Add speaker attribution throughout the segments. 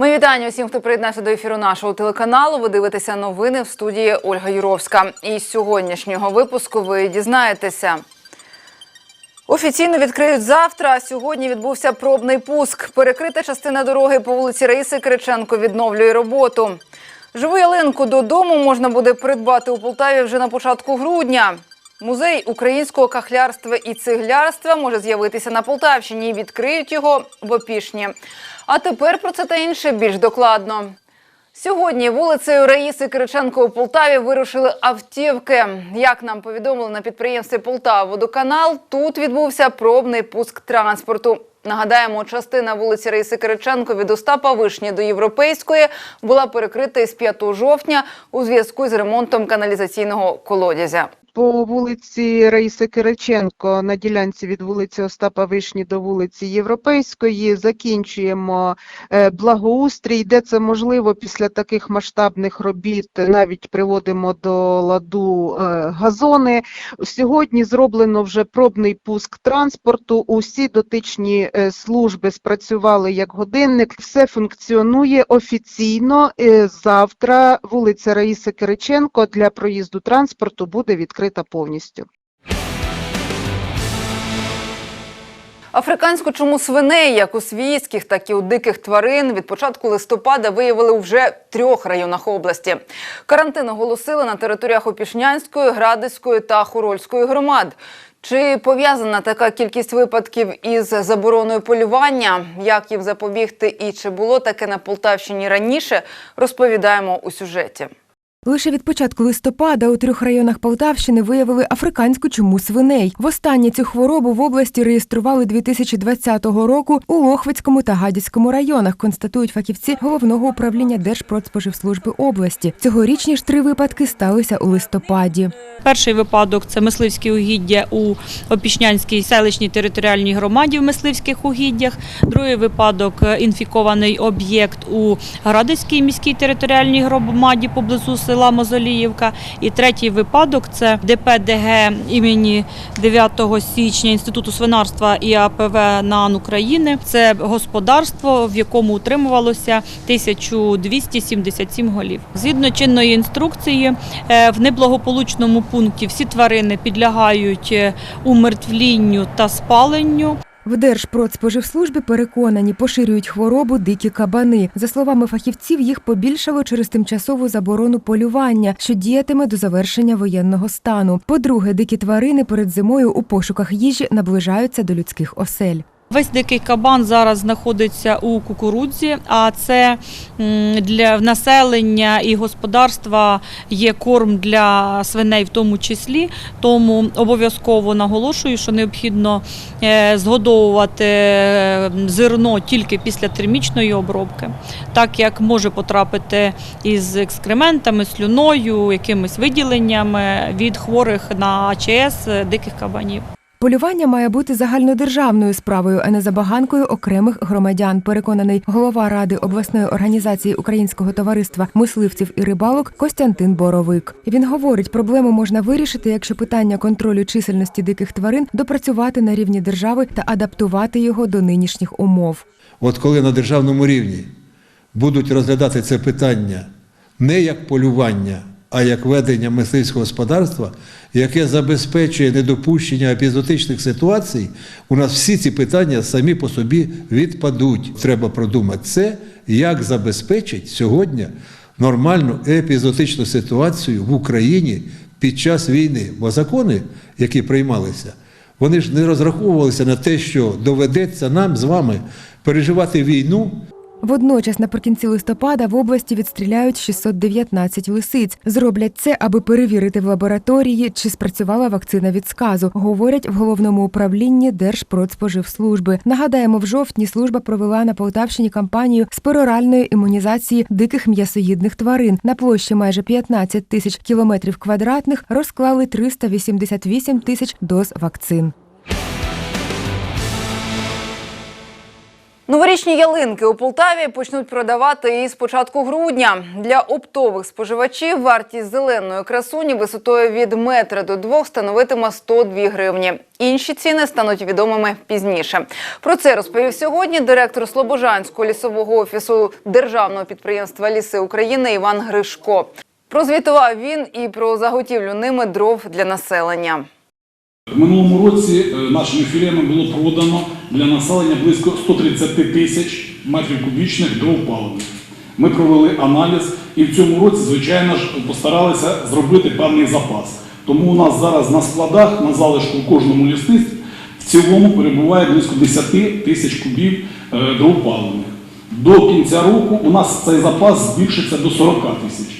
Speaker 1: Ми вітання усім, хто приєднався до ефіру нашого телеканалу. Ви дивитеся новини в студії Ольга Юровська. І з сьогоднішнього випуску ви дізнаєтеся. Офіційно відкриють завтра. Сьогодні відбувся пробний пуск. Перекрита частина дороги по вулиці Раїси Кириченко відновлює роботу. Живу ялинку додому можна буде придбати у Полтаві вже на початку грудня. Музей українського кахлярства і цеглярства може з'явитися на Полтавщині. і Відкриють його в Опішні. А тепер про це та інше більш докладно. Сьогодні вулицею Раїси Кириченко у Полтаві вирушили автівки. Як нам повідомили на підприємстві Полтава Водоканал, тут відбувся пробний пуск транспорту. Нагадаємо, частина вулиці Раїси Кириченко від Остапа Вишні до Європейської була перекрита із 5 жовтня у зв'язку з ремонтом каналізаційного колодязя.
Speaker 2: По вулиці Раїси Кириченко на ділянці від вулиці Остапа Вишні до вулиці Європейської закінчуємо е, благоустрій, де це можливо після таких масштабних робіт навіть приводимо до ладу е, газони. Сьогодні зроблено вже пробний пуск транспорту. Усі дотичні е, служби спрацювали як годинник. Все функціонує офіційно. Завтра вулиця Раїси Кириченко для проїзду транспорту буде відкрита повністю.
Speaker 1: Африканську чуму свиней, як у свійських, так і у диких тварин, від початку листопада виявили вже в трьох районах області. Карантин оголосили на територіях Опішнянської, Градиської та Хорольської громад. Чи пов'язана така кількість випадків із забороною полювання? Як їм запобігти і чи було таке на Полтавщині раніше? Розповідаємо у сюжеті.
Speaker 3: Лише від початку листопада у трьох районах Полтавщини виявили африканську чуму свиней. Востаннє цю хворобу в області реєстрували 2020 року у Лохвицькому та Гадяцькому районах, констатують фахівці головного управління Держпродспоживслужби області. Цьогорічні ж три випадки сталися у листопаді.
Speaker 4: Перший випадок це мисливські угіддя у Опішнянській селищній територіальній громаді в мисливських угіддях. Другий випадок інфікований об'єкт у Градицькій міській територіальній громаді поблизу села Мозоліївка. І третій випадок це ДПДГ імені 9 січня Інституту свинарства і АПВ НАН України. Це господарство, в якому утримувалося 1277 голів. Згідно чинної інструкції, е, в неблагополучному пункті всі тварини підлягають е, умертвлінню та спаленню.
Speaker 3: В Держпродспоживслужбі переконані, поширюють хворобу дикі кабани. За словами фахівців, їх побільшало через тимчасову заборону полювання, що діятиме до завершення воєнного стану. По-друге, дикі тварини перед зимою у пошуках їжі наближаються до людських осель.
Speaker 4: Весь дикий кабан зараз знаходиться у кукурудзі, а це для населення і господарства є корм для свиней, в тому числі. Тому обов'язково наголошую, що необхідно е, згодовувати зерно тільки після термічної обробки, так як може потрапити із екскрементами, слюною, якимись виділеннями від хворих на АЧС диких кабанів.
Speaker 3: Полювання має бути загальнодержавною справою, а не забаганкою окремих громадян. Переконаний голова ради обласної організації Українського товариства мисливців і рибалок Костянтин Боровик. Він говорить, проблему можна вирішити, якщо питання контролю чисельності диких тварин допрацювати на рівні держави та адаптувати його до нинішніх умов.
Speaker 5: От коли на державному рівні будуть розглядати це питання не як полювання, а як ведення мисливського господарства, яке забезпечує недопущення епізотичних ситуацій, у нас всі ці питання самі по собі відпадуть. Треба продумати це, як забезпечити сьогодні нормальну епізотичну ситуацію в Україні під час війни. Бо закони, які приймалися, вони ж не розраховувалися на те, що доведеться нам з вами переживати війну.
Speaker 3: Водночас, наприкінці листопада в області відстріляють 619 лисиць. Зроблять це, аби перевірити в лабораторії, чи спрацювала вакцина від сказу. Говорять в головному управлінні Держпродспоживслужби. Нагадаємо, в жовтні служба провела на Полтавщині кампанію з пероральної імунізації диких м'ясоїдних тварин. На площі майже 15 тисяч кілометрів квадратних розклали 388 тисяч доз вакцин.
Speaker 1: Новорічні ялинки у Полтаві почнуть продавати із початку грудня. Для оптових споживачів вартість зеленої красуні висотою від метра до двох становитиме 102 гривні. Інші ціни стануть відомими пізніше. Про це розповів сьогодні директор Слобожанського лісового офісу державного підприємства Ліси України Іван Гришко. Прозвітував він і про заготівлю ними дров для населення.
Speaker 6: В минулому році е, нашими філіями було продано для населення близько 130 тисяч метрів кубічних дров паливних. Ми провели аналіз і в цьому році, звичайно ж, постаралися зробити певний запас. Тому у нас зараз на складах, на залишку в кожному лісництві в цілому перебуває близько 10 тисяч кубів е, дров паливних. До кінця року у нас цей запас збільшиться до 40 тисяч.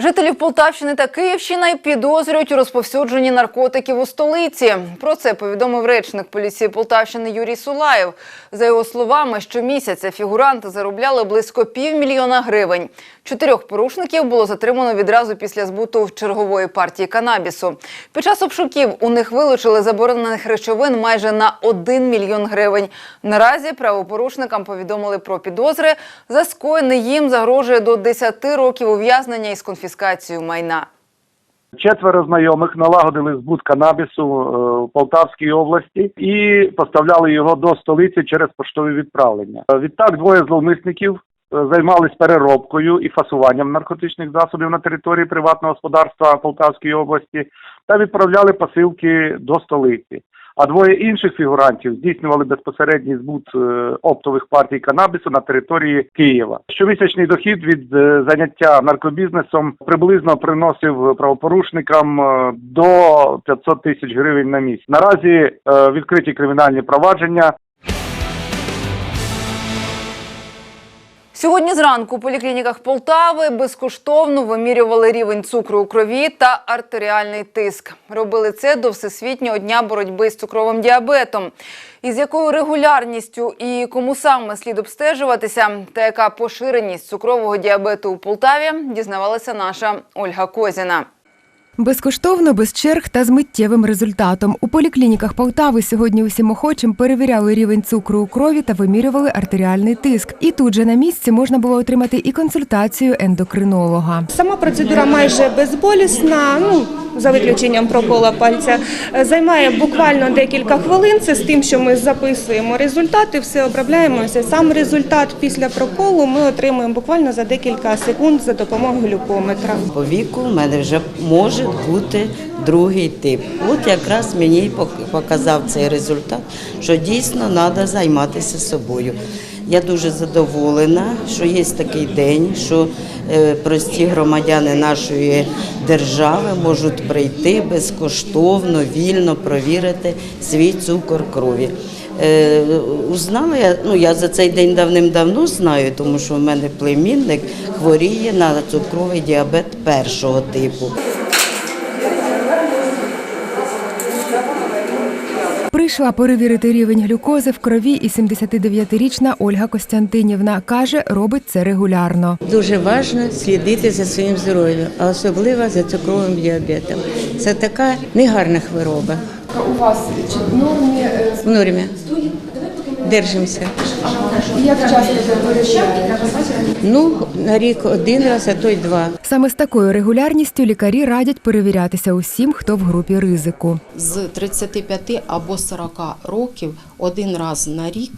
Speaker 1: Жителів Полтавщини та Київщини підозрюють у розповсюдженні наркотиків у столиці. Про це повідомив речник поліції Полтавщини Юрій Сулаєв. За його словами, щомісяця фігуранти заробляли близько півмільйона гривень. Чотирьох порушників було затримано відразу після збуту чергової партії канабісу. Під час обшуків у них вилучили заборонених речовин майже на 1 мільйон гривень. Наразі правопорушникам повідомили про підозри. За скоєне їм загрожує до 10 років ув'язнення із конфіскацією майна.
Speaker 7: Четверо знайомих налагодили збут канабісу е, в Полтавській області і поставляли його до столиці через поштові відправлення. Е, Відтак двоє зловмисників е, займались переробкою і фасуванням наркотичних засобів на території приватного господарства Полтавської області та відправляли посилки до столиці. А двоє інших фігурантів здійснювали безпосередній збут е, оптових партій канабісу на території Києва. Щомісячний дохід від е, заняття наркобізнесом приблизно приносив правопорушникам е, до 500 тисяч гривень на місяць. Наразі відкриті кримінальні провадження
Speaker 1: Сьогодні зранку у поліклініках Полтави безкоштовно вимірювали рівень цукру у крові та артеріальний тиск. Робили це до Всесвітнього дня боротьби з цукровим діабетом. Із якою регулярністю і кому саме слід обстежуватися, та яка поширеність цукрового діабету у Полтаві, дізнавалася наша Ольга Козіна.
Speaker 3: Безкоштовно, без черг та з миттєвим результатом. У поліклініках Полтави сьогодні усім охочим перевіряли рівень цукру у крові та вимірювали артеріальний тиск. І тут же на місці можна було отримати і консультацію ендокринолога.
Speaker 8: Сама процедура майже безболісна, ну за виключенням прокола пальця. Займає буквально декілька хвилин. Це з тим, що ми записуємо результати, все обробляємося. Сам результат після проколу ми отримуємо буквально за декілька секунд за допомогою глюкометра.
Speaker 9: По віку в мене вже може бути другий тип. От якраз мені показав цей результат, що дійсно треба займатися собою. Я дуже задоволена, що є такий день, що е, прості громадяни нашої держави можуть прийти безкоштовно, вільно провірити свій цукор крові. Е, Узнала я, ну я за цей день давним-давно знаю, тому що в мене племінник хворіє на цукровий діабет першого типу.
Speaker 3: Прийшла перевірити рівень глюкози в крові і 79-річна Ольга Костянтинівна каже, робить це регулярно.
Speaker 10: Дуже важливо слідити за своїм здоров'ям, а особливо за цукровим діабетом. Це така негарна хвороба.
Speaker 11: У вас чи в нормі е,
Speaker 10: В нормі. Держимося.
Speaker 11: як часто ви?
Speaker 10: Ну, на рік один раз, а то й два.
Speaker 3: Саме з такою регулярністю лікарі радять перевірятися усім, хто в групі ризику.
Speaker 12: з 35 або 40 років один раз на рік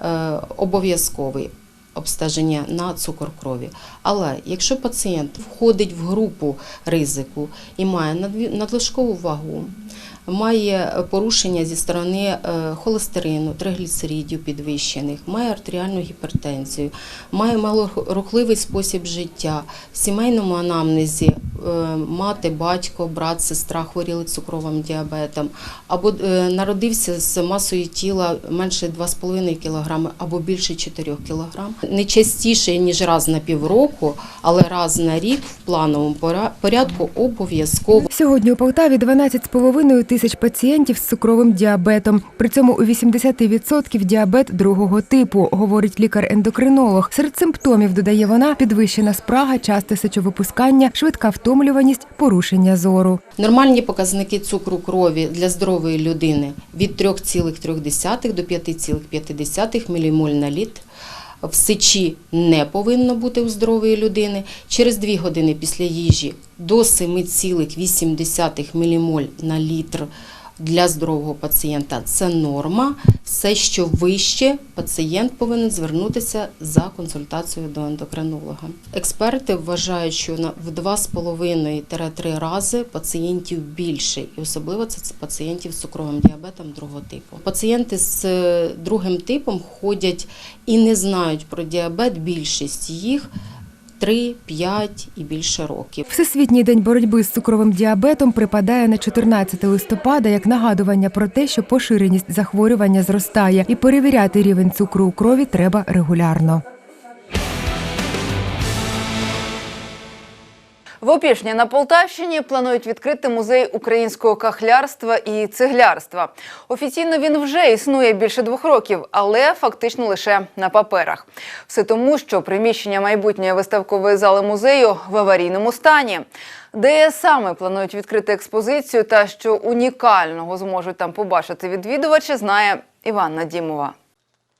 Speaker 12: е, обов'язковий обстеження на цукор крові. Але якщо пацієнт входить в групу ризику і має надлишкову вагу, має порушення зі сторони е, холестерину, тригліцеридів підвищених, має артеріальну гіпертензію, має малорухливий спосіб життя, в сімейному анамнезі е, мати, батько, брат, сестра хворіли цукровим діабетом, або е, народився з масою тіла менше 2,5 кг або більше 4 кг. Не частіше, ніж раз на півроку, але раз на рік в плановому порядку обов'язково.
Speaker 3: Сьогодні у Полтаві 12,5 тисяч пацієнтів з цукровим діабетом. При цьому у 80% діабет другого типу, говорить лікар-ендокринолог. Серед симптомів, додає вона, підвищена спрага, часте сечовипускання, швидка втома зневтомлюваність, порушення зору.
Speaker 12: Нормальні показники цукру крові для здорової людини від 3,3 до 5,5 ммоль на літр. В сечі не повинно бути у здорової людини. Через 2 години після їжі до 7,8 мілімоль на літр для здорового пацієнта це норма. Все, що вище, пацієнт повинен звернутися за консультацією до ендокринолога. Експерти вважають, що на в 2,5-3 рази пацієнтів більше, і особливо це пацієнтів з цукровим діабетом другого типу. Пацієнти з е, другим типом ходять і не знають про діабет. Більшість їх 3, 5 і більше років.
Speaker 3: Всесвітній день боротьби з цукровим діабетом припадає на 14 листопада як нагадування про те, що поширеність захворювання зростає, і перевіряти рівень цукру у крові треба регулярно.
Speaker 1: В Опішні на Полтавщині планують відкрити музей українського кахлярства і цеглярства. Офіційно він вже існує більше двох років, але фактично лише на паперах. Все тому, що приміщення майбутньої виставкової зали музею в аварійному стані. Де саме планують відкрити експозицію та що унікального зможуть там побачити відвідувачі, знає Іванна Дімова.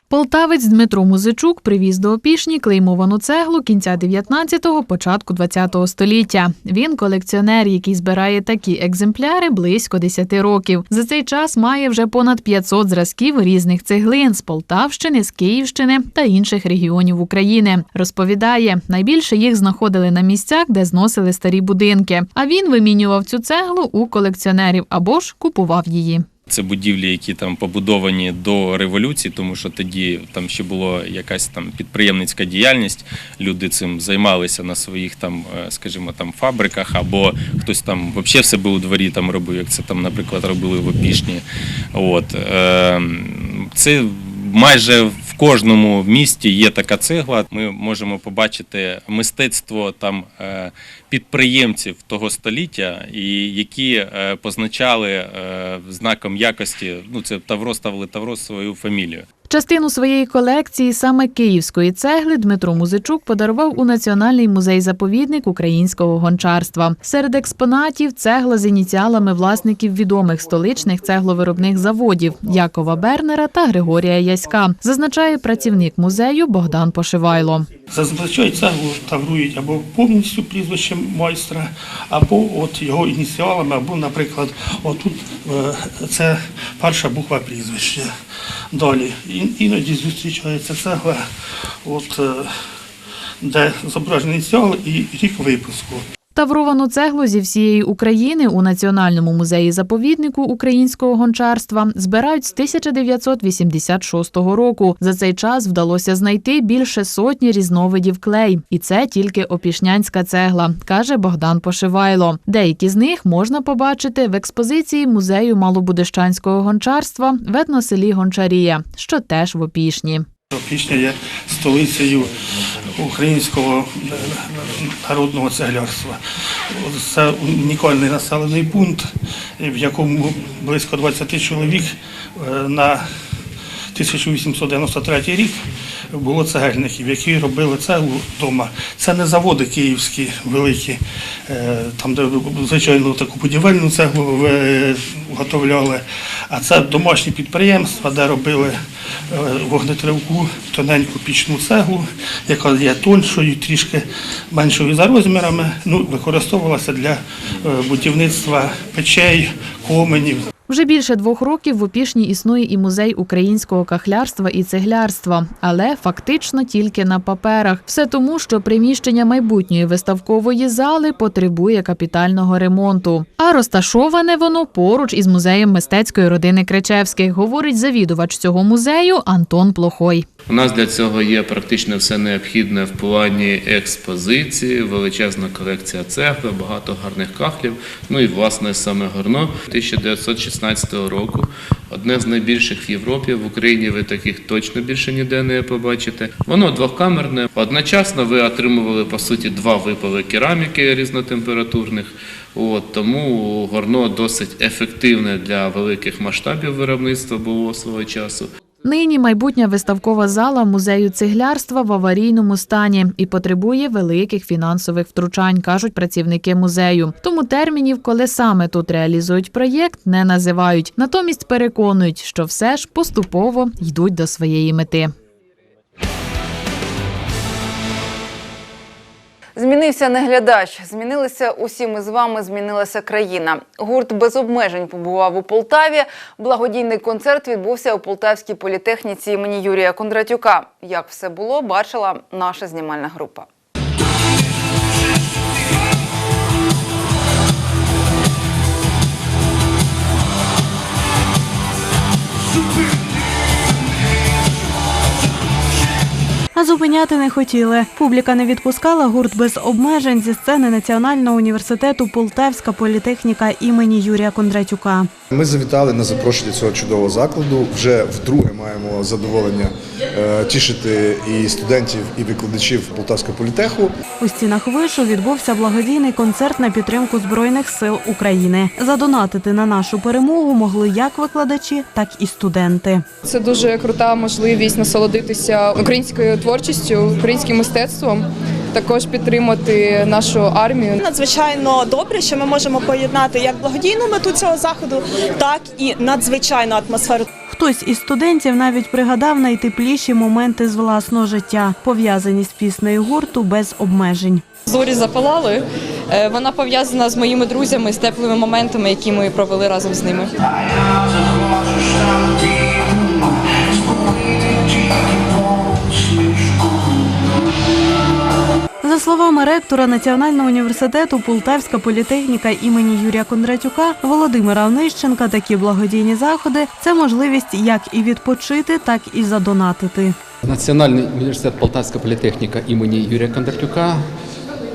Speaker 13: Полтавець Дмитро Музичук привіз до Опішні клеймовану цеглу кінця 19-го, початку 20-го століття. Він колекціонер, який збирає такі екземпляри близько 10 років. За цей час має вже понад 500 зразків різних цеглин з Полтавщини, з Київщини та інших регіонів України. Розповідає, найбільше їх знаходили на місцях, де зносили старі будинки. А він вимінював цю цеглу у колекціонерів або ж купував її.
Speaker 14: Це будівлі, які там побудовані до революції, тому що тоді там ще була якась там підприємницька діяльність. Люди цим займалися на своїх там, е, скажімо, там фабриках, або хтось там взагалі в себе у дворі там робив, як це там, наприклад, робили в Опішні. От е, це майже кожному місті є така цегла. Ми можемо побачити мистецтво там е, підприємців того століття, і які е, позначали е, знаком якості. Ну це Тавро ставили Тавро свою фамілію.
Speaker 13: Частину своєї колекції саме київської цегли Дмитро Музичук подарував у Національний музей-заповідник українського гончарства. Серед експонатів цегла з ініціалами власників відомих столичних цегловиробних заводів Якова Бернера та Григорія Яська, зазначає працівник музею Богдан Пошивайло.
Speaker 15: Зазвичай цеглу таврують або повністю прізвищем майстра, або от його ініціалами, або, наприклад, отут е, це перша буква прізвища. Далі іноді зустрічається цегла, от, е, де зображені ініціали і рік випуску.
Speaker 13: Тавровану цеглу зі всієї України у Національному музеї заповіднику українського гончарства збирають з 1986 року. За цей час вдалося знайти більше сотні різновидів клей, і це тільки опішнянська цегла, каже Богдан Пошивайло. Деякі з них можна побачити в експозиції музею малобудищанського гончарства в етноселі Гончарія, що теж в Опішні.
Speaker 15: Пішня є столицею українського е, народного цеглярства. Це унікальний населений пункт, в якому близько 20 чоловік е, на 1893 рік було цегельників, які робили цеглу вдома. Це не заводи київські великі, е, там де звичайно таку будівельну цеглу виготовляли, а це домашні підприємства, де робили вогнетривку, тоненьку пічну цеглу, яка є тоншою, трішки меншою за розмірами. Ну, використовувалася для е, будівництва печей, коменів.
Speaker 13: Вже більше двох років в Опішні існує і музей українського кахлярства і цеглярства, але фактично тільки на паперах. Все тому, що приміщення майбутньої виставкової зали потребує капітального ремонту. А розташоване воно поруч із музеєм мистецької родини Кричевських, говорить завідувач цього музею Антон Плохой.
Speaker 16: У нас для цього є практично все необхідне в плані експозиції, величезна колекція цегли, багато гарних кахлів. Ну і власне саме горно 1916 року. Одне з найбільших в Європі. В Україні ви таких точно більше ніде не побачите. Воно двокамерне. Одночасно ви отримували по суті два випали кераміки різнотемпературних. От, тому горно досить ефективне для великих масштабів виробництва було свого часу.
Speaker 13: Нині майбутня виставкова зала музею цеглярства в аварійному стані і потребує великих фінансових втручань, кажуть працівники музею. Тому термінів, коли саме тут реалізують проєкт, не називають. Натомість переконують, що все ж поступово йдуть до своєї мети.
Speaker 1: Змінився не глядач, змінилися усі ми з вами, змінилася країна. Гурт без обмежень побував у Полтаві. Благодійний концерт відбувся у Полтавській політехніці імені Юрія Кондратюка. Як все було, бачила наша знімальна група.
Speaker 17: А зупиняти не хотіли. Публіка не відпускала гурт без обмежень зі сцени Національного університету Полтавська політехніка імені Юрія Кондратюка.
Speaker 18: Ми завітали на запрошення цього чудового закладу. Вже вдруге маємо задоволення е, тішити і студентів, і викладачів Полтавського політеху.
Speaker 17: У стінах вишу відбувся благодійний концерт на підтримку Збройних сил України. Задонатити на нашу перемогу могли як викладачі, так і студенти.
Speaker 11: Це дуже крута можливість насолодитися українською творчістю, українським мистецтвом. Також підтримати нашу армію.
Speaker 19: Надзвичайно добре, що ми можемо поєднати як благодійну мету цього заходу, так і надзвичайну атмосферу.
Speaker 17: Хтось із студентів навіть пригадав найтепліші моменти з власного життя, пов'язані з піснею гурту без обмежень.
Speaker 20: Зорі запалали. Е, Вона пов'язана з моїми друзями, з теплими моментами, які ми провели разом з ними.
Speaker 17: За словами ректора Національного університету Полтавська політехніка імені Юрія Кондратюка Володимира Онищенка, такі благодійні заходи це можливість як і відпочити, так і задонатити.
Speaker 21: Національний університет Полтавська політехніка імені Юрія Кондратюка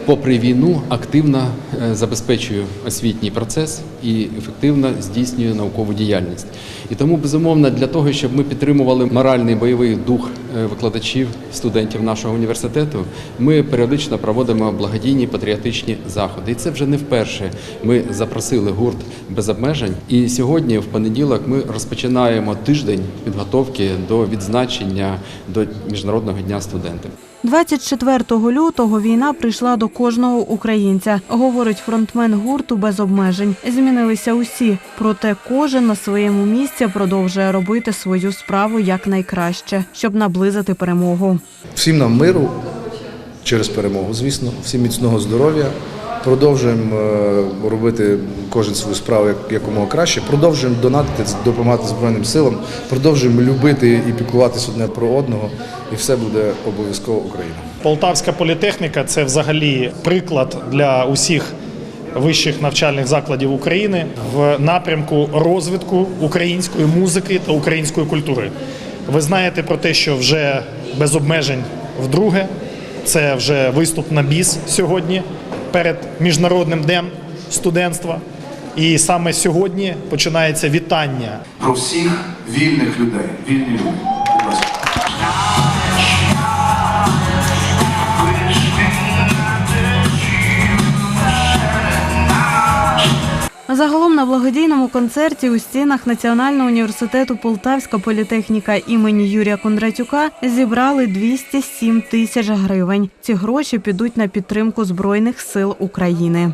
Speaker 21: попри війну активно е, забезпечує освітній процес і ефективно здійснює наукову діяльність. І тому, безумовно, для того, щоб ми підтримували моральний бойовий дух е, викладачів, студентів нашого університету, ми періодично проводимо благодійні патріотичні заходи. І це вже не вперше. Ми запросили гурт без обмежень. І сьогодні, в понеділок, ми розпочинаємо тиждень підготовки до відзначення до Міжнародного дня студента.
Speaker 17: 24 лютого війна прийшла до кожного українця, говорить фронтмен гурту без обмежень. Змінилися усі, проте кожен на своєму місці продовжує робити свою справу якнайкраще, щоб наблизити перемогу.
Speaker 18: Всім нам миру через перемогу, звісно, всім міцного здоров'я. Продовжуємо е, робити кожен свою справу як- якомога краще. Продовжуємо донатити, допомагати Збройним силам, продовжуємо любити і піклуватися одне про одного, і все буде обов'язково Україна.
Speaker 22: Полтавська політехніка це взагалі приклад для усіх вищих навчальних закладів України в напрямку розвитку української музики та української культури. Ви знаєте про те, що вже без обмежень вдруге. Це вже виступ на біс сьогодні перед міжнародним днем студентства. І саме сьогодні починається вітання
Speaker 23: про всіх вільних людей. Вільні люди.
Speaker 17: Загалом на благодійному концерті у стінах Національного університету Полтавська політехніка імені Юрія Кондратюка зібрали 207 тисяч гривень. Ці гроші підуть на підтримку Збройних сил України.